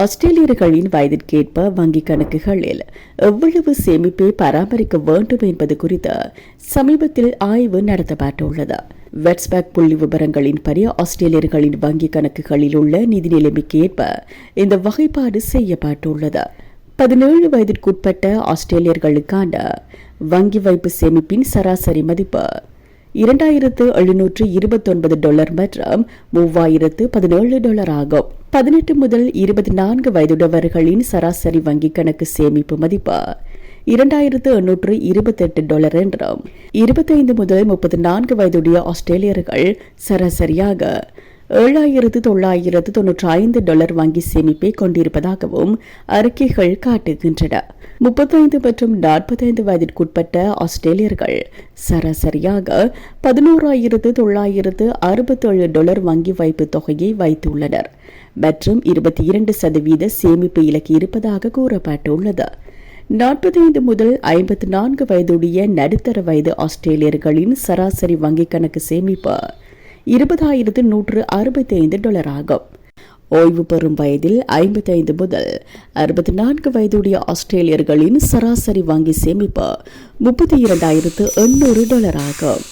ஆஸ்திரேலியர்களின் வயதிற்கேற்ப வங்கிக் கணக்குகளில் எவ்வளவு சேமிப்பை பராமரிக்க வேண்டும் என்பது குறித்து சமீபத்தில் ஆய்வு நடத்தப்பட்டுள்ளது. வெட்ஸ்பேக் புள்ளி விவரங்களின்படி ஆஸ்திரேலியர்களின் வங்கிக் கணக்குகளில் உள்ள நிதி நிலைமைக்கு ஏற்ப இந்த வகைப்பாடு செய்யப்பட்டுள்ளது. பதினேழு வயதிற்குட்பட்ட ஆஸ்திரேலியர்களுக்கான வங்கி வைப்பு சேமிப்பின் சராசரி மதிப்பு இரண்டாயிரத்து எழுநூற்று இருபத்தொன்பது டாலர் மற்றும் மூவாயிரத்து பதினேழு டாலர் ஆகும். பதினெட்டு முதல் இருபத்தி நான்கு வயதுடையவர்களின் சராசரி வங்கிக் கணக்கு சேமிப்பு மதிப்பு இரண்டாயிரத்து எண்ணூற்று இருபத்தெட்டு டாலர் என்றும் இருபத்தைந்து முதல் முப்பத்தி நான்கு வயதுடைய ஆஸ்திரேலியர்கள் சராசரியாக ஏழாயிரத்து தொள்ளாயிரத்து தொன்னூற்றி ஐந்து டாலர் வங்கி சேமிப்பை கொண்டிருப்பதாகவும் அறிக்கைகள் காட்டுகின்றன. முப்பத்தைந்து மற்றும் நாற்பத்தைந்து வயதிற்குட்பட்ட ஆஸ்திரேலியர்கள் சராசரியாக பதினோராயிரத்து தொள்ளாயிரத்து அறுபத்தேழு டாலர் வங்கி வைப்பு தொகையை வைத்துள்ளனர் மற்றும் இருபத்தி இரண்டு சதவீத சேமிப்பு இலக்கு இருப்பதாக கூறப்பட்டுள்ளது. நாற்பத்தைந்து முதல் ஐம்பத்தி நான்கு வயதுடைய நடுத்தர வயது ஆஸ்திரேலியர்களின் சராசரி வங்கிக் கணக்கு சேமிப்பு இருபதாயிரத்து நூற்று அறுபத்தி ஐந்து டாலர் ஆகும் ஓய்வு பெறும் வயதில் ஐம்பத்தைந்து முதல் அறுபத்தி நான்கு வயதுடைய ஆஸ்திரேலியர்களின் சராசரி வங்கி சேமிப்பு முப்பத்தி இரண்டாயிரத்து எண்ணூறு டாலர் ஆகும்